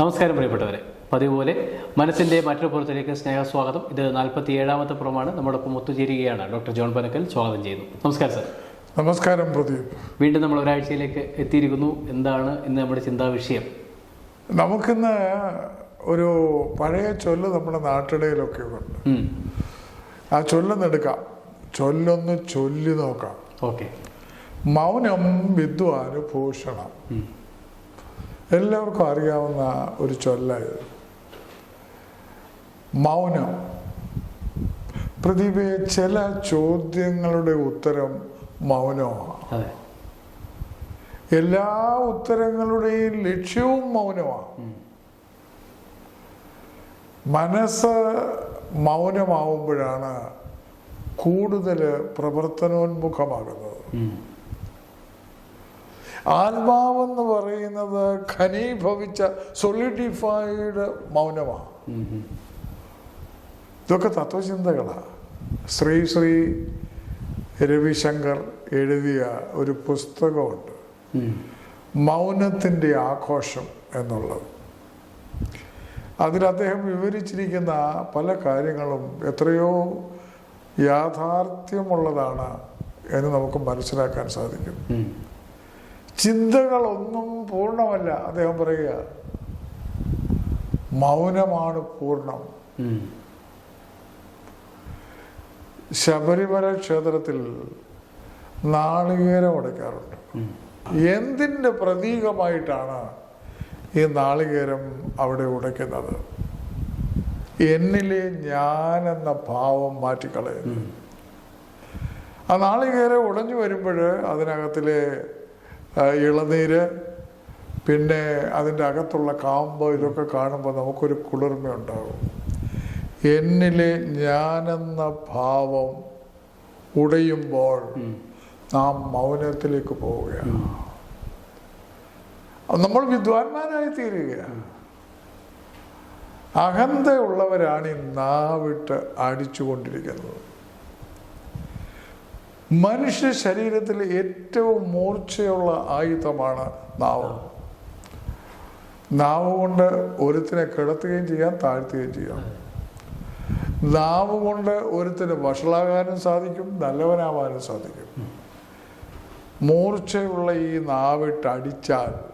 നമസ്കാരം പ്രിയപ്പെട്ടവരെ. പതിവ് പോലെ മനസ്സിന്റെ മറ്റൊരു പുറത്തിലേക്ക് സ്നേഹസ്വാഗതം. ഇത് നാൽപ്പത്തി ഏഴാമത്തെ പുറമാണ്. നമ്മോടൊപ്പം ഒത്തുചേരുകയാണ് ഡോക്ടർ ജോൺ പനക്കൽ. സ്വാഗതം ചെയ്യുന്നു. നമസ്കാരം സർ. നമസ്കാരം പ്രദീപ്. വീണ്ടും നമ്മൾ ഒരാഴ്ചയിലേക്ക് എത്തിയിരിക്കുന്നു. എന്താണ് ഇന്ന് നമ്മുടെ ചിന്താ വിഷയം? നമുക്കിന്ന് ഒരു പഴയ ചൊല്ല് നമ്മുടെ നാട്ടിടയിലൊക്കെ ഉണ്ട്. ആ ചൊല്ലൊന്നെടുക്കാം. ചൊല്ലൊന്ന് ചൊല്ലി നോക്കാം. ഓക്കെ. മൗനം വിദ്വാന് ഭൂഷണം. ഉം. എല്ലാവർക്കും അറിയാവുന്ന ഒരു ചൊല്ലായത്. മൗനം. പ്രതിഭയെ ചില ചോദ്യങ്ങളുടെ ഉത്തരം മൗനമാണ്. എല്ലാ ഉത്തരങ്ങളുടെയും ലക്ഷ്യവും മൗനമാണ്. മനസ്സ് മൗനമാവുമ്പോഴാണ് കൂടുതൽ പ്രവർത്തനോന്മുഖമാകുന്നത്. ആത്മാവെന്ന് പറയുന്നത് ഖനീഭവിച്ച സൊളിഡിഫൈഡ് മൗനമാണ്. ഇതൊക്കെ തത്വചിന്തകളാണ് ശ്രീ ശ്രീ രവിശങ്കർ എഴുതിയ ഒരു പുസ്തകമുണ്ട്. മൗനത്തിന്റെ ആഘോഷം എന്നുള്ളത് അതിൽ അദ്ദേഹം വിവരിച്ചിരിക്കുന്ന പല കാര്യങ്ങളും എത്രയോ യാഥാർത്ഥ്യമുള്ളതാണ് എന്ന് നമുക്ക് മനസ്സിലാക്കാൻ സാധിക്കും. ചിന്തകളൊന്നും പൂർണമല്ല അദ്ദേഹം പറയുക മൗനമാണ് പൂർണം. ശബരിമല ക്ഷേത്രത്തിൽ നാളികേരം ഉടയ്ക്കാറുണ്ട്. എന്തിന്റെ പ്രതീകമായിട്ടാണ് ഈ നാളികേരം അവിടെ ഉടയ്ക്കുന്നത് എന്നിലെ ഞാൻ എന്ന ഭാവം മാറ്റിക്കളയുന്നു. ആ നാളികേരം ഉടഞ്ഞു വരുമ്പോൾ അതിനകത്തിലെ ഇളനീര് പിന്നെ അതിന്റെ അകത്തുള്ള കാമ്പ് ഇതൊക്കെ കാണുമ്പോൾ നമുക്കൊരു കുളിർമയുണ്ടാകും. എന്നിലെ ഞാനെന്ന ഭാവം ഉടയുമ്പോൾ നാം മൗനത്തിലേക്ക് പോവുകയാണ്. നമ്മൾ വിദ്വാൻമാരായി തീരുകയാണ്. അഹന്തയുള്ളവരാണ് ഈ നാവിട്ട് അടിച്ചുകൊണ്ടിരിക്കുന്നത്. മനുഷ്യ ശരീരത്തിൽ ഏറ്റവും മൂർച്ചയുള്ള ആയുധമാണ് നാവ്. നാവ് കൊണ്ട് ഒരുത്തിനെ കിടത്തുകയും ചെയ്യാം താഴ്ത്തുകയും ചെയ്യാം. നാവ് കൊണ്ട് ഒരുത്തിന് വഷളാകാനും സാധിക്കും നല്ലവനാവാനും സാധിക്കും. മൂർച്ചയുള്ള ഈ നാവിട്ട് അടിച്ചാൽ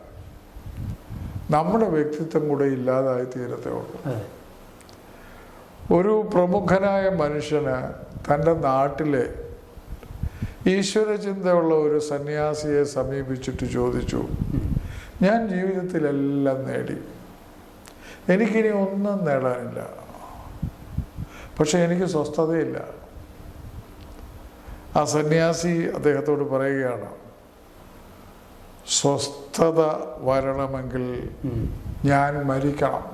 നമ്മുടെ വ്യക്തിത്വം കൂടെ ഇല്ലാതായി തീരത്തേ ഉള്ളൂ. ഒരു പ്രമുഖനായ മനുഷ്യന് തന്റെ നാട്ടിലെ ഈശ്വരചിന്തയുള്ള ഒരു സന്യാസിയെ സമീപിച്ചിട്ട് ചോദിച്ചു ഞാൻ ജീവിതത്തിലെല്ലാം നേടി എനിക്കിനി ഒന്നും നേടാനില്ല പക്ഷെ എനിക്ക് സ്വസ്ഥതയില്ല ആ സന്യാസി അദ്ദേഹത്തോട് പറയുകയാണ് സ്വസ്ഥത വരണമെങ്കിൽ. ഞാൻ മരിക്കണം.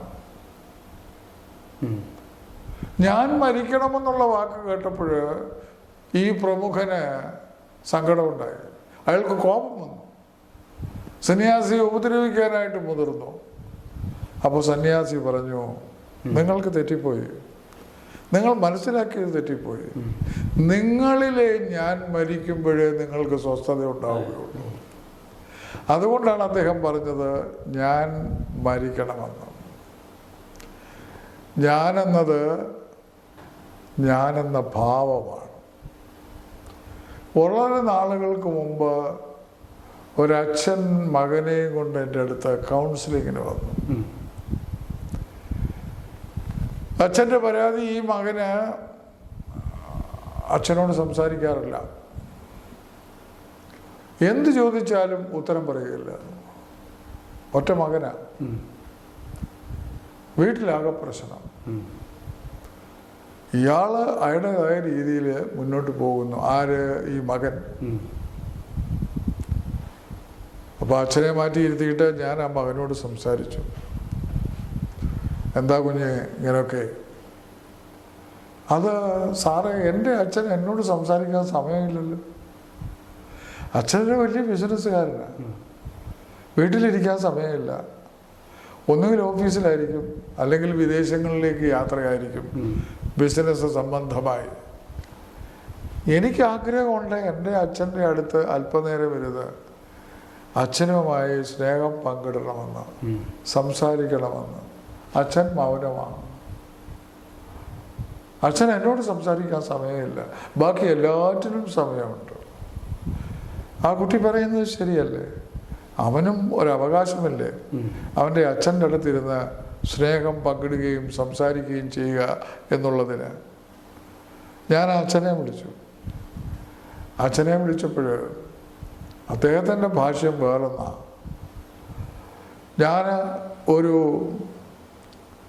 ഞാൻ മരിക്കണമെന്നുള്ള വാക്ക് കേട്ടപ്പോൾ ഈ പ്രമുഖന് സങ്കടമുണ്ടായി അയാൾക്ക് കോപം വന്നു. സന്യാസിയെ ഉപദ്രവിക്കാനായിട്ട് മുതിർന്നു. അപ്പോൾ സന്യാസി പറഞ്ഞു നിങ്ങൾക്ക് തെറ്റിപ്പോയി. നിങ്ങൾ മനസ്സിലാക്കിയത് തെറ്റിപ്പോയി. നിങ്ങളിലെ ഞാൻ മരിക്കുമ്പോഴേ നിങ്ങൾക്ക് സ്വസ്ഥത ഉണ്ടാവുകയുള്ളൂ. അതുകൊണ്ടാണ് അദ്ദേഹം പറഞ്ഞത് ഞാൻ മരിക്കണമെന്ന്. ഞാനെന്നത് ഞാനെന്ന ഭാവമാണ്. വളരെ നാളുകൾക്ക് മുമ്പ് ഒരച്ഛൻ മകനെയും കൊണ്ട് എന്റെ അടുത്ത് കൗൺസിലിങ്ങിന് വന്നു. അച്ഛന്റെ പരാതി ഈ മകന് അച്ഛനോട് സംസാരിക്കാറില്ല. എന്ത് ചോദിച്ചാലും ഉത്തരം പറയുകയില്ല. ഒറ്റ മകനാ. വീട്ടിലാകെ പ്രശ്നം. ഉം. ഇയാൾ അയാളുടേതായ രീതിയിൽ മുന്നോട്ട് പോകുന്നു. ആര്? ഈ മകൻ. അപ്പൊ അപ്പോൾ അച്ഛനെ മാറ്റി ഇരുത്തിയിട്ട് ഞാൻ ആ മകനോട് സംസാരിച്ചു. എന്താ കുഞ്ഞ് ഇങ്ങനെയൊക്കെ അത് സാറേ എന്റെ അച്ഛൻ എന്നോട് സംസാരിക്കാൻ സമയമില്ലല്ലോ. അച്ഛനൊരു വലിയ ബിസിനസ്സുകാരനാണ് വീട്ടിലിരിക്കാൻ സമയമില്ല. ഒന്നുകിൽ ഓഫീസിലായിരിക്കും അല്ലെങ്കിൽ വിദേശങ്ങളിലേക്ക് യാത്രയായിരിക്കും. ബിസിനസ് സംബന്ധമായി. എനിക്ക് ആഗ്രഹമുണ്ട് എന്റെ അച്ഛന്റെ അടുത്ത് അല്പനേരം ഇരുന്ന് അച്ഛനുമായി സ്നേഹം പങ്കിടണമെന്ന്. സംസാരിക്കണമെന്ന്. അച്ഛൻ മൗനമാണ്. അച്ഛൻ എന്നോട് സംസാരിക്കാൻ സമയമില്ല. ബാക്കി എല്ലാറ്റിനും സമയമുണ്ട്. ആ കുട്ടി പറയുന്നത് ശരിയല്ലേ? അവനും ഒരവകാശമില്ലേ. അവന്റെ അച്ഛന്റെ അടുത്തിരുന്ന് സ്നേഹം പങ്കിടുകയും സംസാരിക്കുകയും ചെയ്യുക എന്നുള്ളതിന് ഞാൻ അച്ഛനെ വിളിച്ചു. അച്ഛനെ വിളിച്ചപ്പോൾ അദ്ദേഹത്തിന്റെ ഭാഷ്യം വേറൊന്നാ. ഞാൻ ഒരു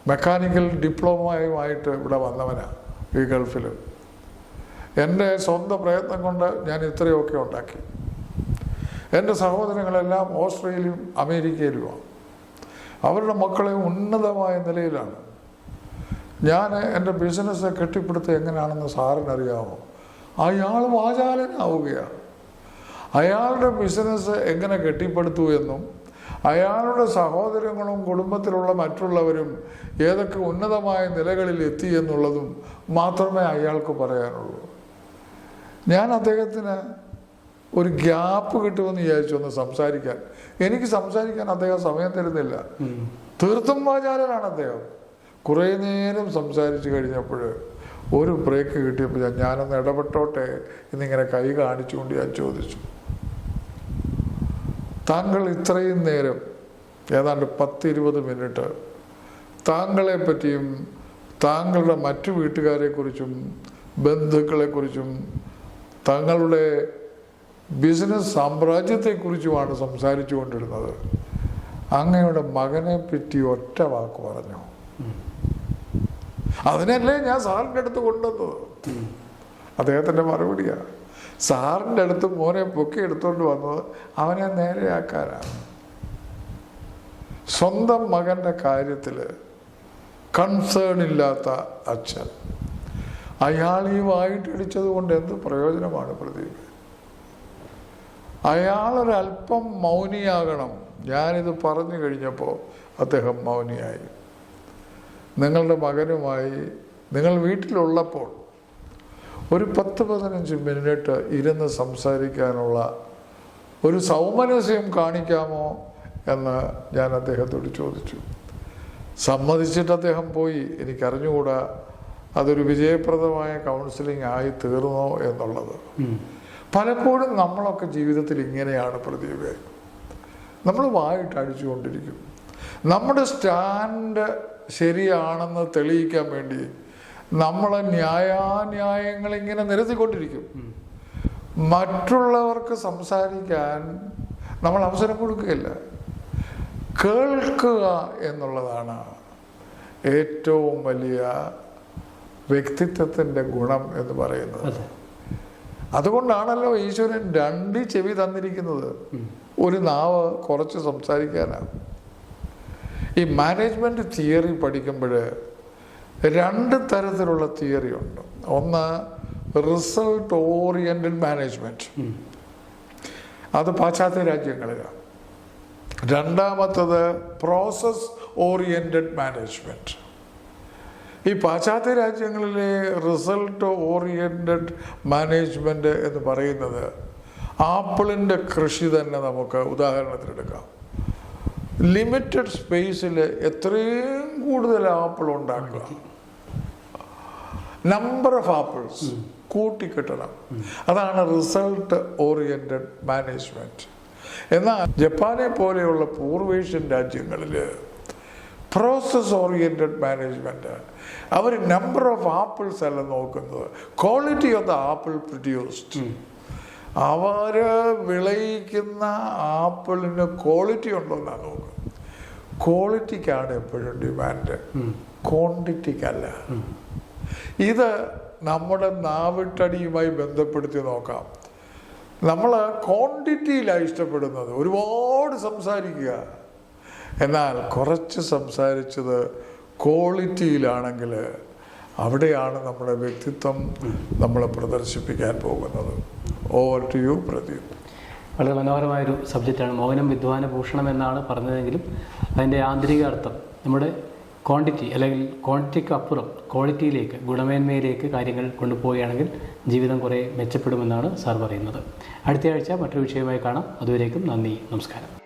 മെക്കാനിക്കൽ ഡിപ്ലോമയുമായിട്ട് ഇവിടെ വന്നവനാണ് ഈ ഗൾഫിൽ. എന്റെ സ്വന്തം പ്രയത്നം കൊണ്ട് ഞാൻ ഇത്രയൊക്കെ ഉണ്ടാക്കി. എന്റെ സഹോദരങ്ങളെല്ലാം ഓസ്ട്രേലിയയിലും അമേരിക്കയിലുമാണ്. അവരുടെ മക്കളെ ഉന്നതമായ നിലയിലാണ്. ഞാൻ എന്റെ ബിസിനസ് കെട്ടിപ്പടുത്ത് എങ്ങനെയാണെന്ന് സാറിനറിയാമോ അയാൾ വാചാലനാവുകയാണ് അയാളുടെ ബിസിനസ് എങ്ങനെ കെട്ടിപ്പടുത്തു എന്നും അയാളുടെ സഹോദരങ്ങളും കുടുംബത്തിലുള്ള മറ്റുള്ളവരും ഏതൊക്കെ ഉന്നതമായ നിലകളിൽ എത്തി എന്നുള്ളതും മാത്രമേ അയാൾക്ക് പറയാനുള്ളൂ. ഞാൻ അദ്ദേഹത്തിന് ഒരു ഗ്യാപ്പ് കിട്ടുമെന്ന് വിചാരിച്ചു ഒന്ന് സംസാരിക്കാൻ. എനിക്ക് സംസാരിക്കാൻ അദ്ദേഹം സമയം തരുന്നില്ല. തീർത്തും വാചാലനാണ് അദ്ദേഹം. കുറേ നേരം സംസാരിച്ചു കഴിഞ്ഞപ്പോൾ ഒരു ബ്രേക്ക് കിട്ടിയപ്പോൾ ഞാൻ ഞാനൊന്ന് ഇടപെട്ടോട്ടെ എന്നിങ്ങനെ കൈ കാണിച്ചുകൊണ്ട് ഞാൻ ചോദിച്ചു. താങ്കൾ ഇത്രയും നേരം ഏതാണ്ട് പത്തിരുപത് മിനിറ്റ് താങ്കളെ പറ്റിയും താങ്കളുടെ മറ്റു വീട്ടുകാരെക്കുറിച്ചും ബന്ധുക്കളെക്കുറിച്ചും തങ്ങളുടെ ബിസിനസ് സാമ്രാജ്യത്തെക്കുറിച്ചുമാണ് സംസാരിച്ചു കൊണ്ടിരുന്നത് അങ്ങയുടെ മകനെ പറ്റി ഒറ്റ വാക്ക് പറഞ്ഞു? അതിനല്ലേ ഞാൻ സാറിന്റെ അടുത്ത് കൊണ്ടുവന്നത്? അദ്ദേഹത്തിന്റെ മറുപടിയാണ് സാറിന്റെ അടുത്ത് മോനെ പൊക്കി എടുത്തുകൊണ്ട് വന്നത് അവനെ നേരെയാക്കാനാണ്. സ്വന്തം മകന്റെ കാര്യത്തിൽ കൺസേൺ ഇല്ലാത്ത അച്ഛൻ. അയാൾ ഈ കൊണ്ട് എന്ത് പ്രയോജനമാണ് പ്രദീപ് അയാളൊരല്പം മൗനിയാകണം. ഞാനിത് പറഞ്ഞു കഴിഞ്ഞപ്പോൾ അദ്ദേഹം മൗനിയായി. നിങ്ങളുടെ മകനുമായി നിങ്ങൾ വീട്ടിലുള്ളപ്പോൾ ഒരു പത്ത് പതിനഞ്ച് മിനിറ്റ് ഇരുന്ന് സംസാരിക്കാനുള്ള ഒരു സൗമനസ്യം കാണിക്കാമോ എന്ന് ഞാൻ അദ്ദേഹത്തോട് ചോദിച്ചു. സമ്മതിച്ചിട്ട് അദ്ദേഹം പോയി. എനിക്കറിഞ്ഞുകൂടാ. അതൊരു വിജയപ്രദമായ കൗൺസിലിംഗ് ആയി തീർന്നോ എന്നുള്ളത്. പലപ്പോഴും നമ്മളൊക്കെ ജീവിതത്തിൽ ഇങ്ങനെയാണ് പ്രദീപ് നമ്മൾ വായിട്ട് അടിച്ചുകൊണ്ടിരിക്കും നമ്മുടെ സ്റ്റാൻഡ് ശരിയാണെന്ന് തെളിയിക്കാൻ വേണ്ടി നമ്മളെ ന്യായാന്യായങ്ങൾ ഇങ്ങനെ നിരത്തിക്കൊണ്ടിരിക്കും. മറ്റുള്ളവർക്ക് സംസാരിക്കാൻ നമ്മൾ അവസരം കൊടുക്കുകയില്ല. കേൾക്കുക എന്നുള്ളതാണ് ഏറ്റവും വലിയ വ്യക്തിത്വത്തിന്റെ ഗുണം എന്ന് പറയുന്നത്. അതുകൊണ്ടാണല്ലോ ഈശ്വരൻ രണ്ട് ചെവി തന്നിരിക്കുന്നത്. ഒരു നാവ് കുറച്ച് സംസാരിക്കാനാണ്. ഈ മാനേജ്മെന്റ് തിയറി പഠിക്കുമ്പോൾ രണ്ട് തരത്തിലുള്ള തിയറി ഉണ്ട്. ഒന്ന് റിസൾട്ട് ഓറിയന്റഡ് മാനേജ്മെന്റ് ഉം. അത് പാശ്ചാത്യ രാജ്യങ്ങളിലാണ്. രണ്ടാമത്തത് പ്രോസസ് ഓറിയന്റഡ് മാനേജ്മെന്റ് ഈ പാശ്ചാത്യ രാജ്യങ്ങളിലെ റിസൾട്ട് ഓറിയന്റഡ് മാനേജ്മെന്റ് എന്ന് പറയുന്നത് ആപ്പിളിന്റെ കൃഷി തന്നെ നമുക്ക് ഉദാഹരണത്തിനെടുക്കാം ലിമിറ്റഡ് സ്പേസിൽ എത്രയും കൂടുതൽ ആപ്പിൾ ഉണ്ടാക്കുക. നമ്പർ ഓഫ് ആപ്പിൾസ് കൂട്ടിക്കിട്ടണം. അതാണ് റിസൾട്ട് ഓറിയന്റഡ് മാനേജ്മെന്റ് എന്നാൽ ജപ്പാനെ പോലെയുള്ള പൂർവേഷ്യൻ രാജ്യങ്ങളിൽ പ്രോസസ് ഓറിയന്റഡ് മാനേജ്മെന്റ് അവർ നമ്പർ ഓഫ് ആപ്പിൾസ് അല്ല നോക്കുന്നത്. Quality of the apple produced അവർ വിളയിക്കുന്ന ആപ്പിളിന് ക്വാളിറ്റി ഉണ്ടോ എന്നാണ് നോക്കുന്നത് ക്വാളിറ്റിക്കാണ് എപ്പോഴും ഡിമാൻഡ് ക്വാണ്ടിറ്റിക്കല്ല ഇത് നമ്മുടെ നാവിട്ടടിയുമായി ബന്ധപ്പെടുത്തി നോക്കാം. നമ്മൾ ക്വാണ്ടിറ്റിയിലാണ് ഇഷ്ടപ്പെടുന്നത്. ഒരുപാട് സംസാരിക്കുക. എന്നാൽ കുറച്ച് സംസാരിച്ചത് ക്വാളിറ്റിയിലാണെങ്കിൽ അവിടെയാണ് നമ്മുടെ വ്യക്തിത്വം നമ്മൾ പ്രദർശിപ്പിക്കാൻ പോകുന്നത്. Over to you Pradeep. വളരെ മനോഹരമായൊരു സബ്ജക്റ്റാണ്. മൗനം വിദ്വാന ഭൂഷണം എന്നാണ് പറഞ്ഞതെങ്കിലും അതിന്റെ ആന്തരിക അർത്ഥം നമ്മുടെ ക്വാണ്ടിറ്റി അല്ലെങ്കിൽ ക്വാണ്ടിറ്റിക്ക് അപ്പുറം ക്വാളിറ്റിയിലേക്ക് ഗുണമേന്മയിലേക്ക് കാര്യങ്ങൾ കൊണ്ടുപോവുകയാണെങ്കിൽ ജീവിതം കുറേ മെച്ചപ്പെടുമെന്നാണ് സാർ പറയുന്നത്. അടുത്തയാഴ്ച മറ്റൊരു വിഷയമായി കാണാം. അതുവരേക്കും നന്ദി നമസ്കാരം.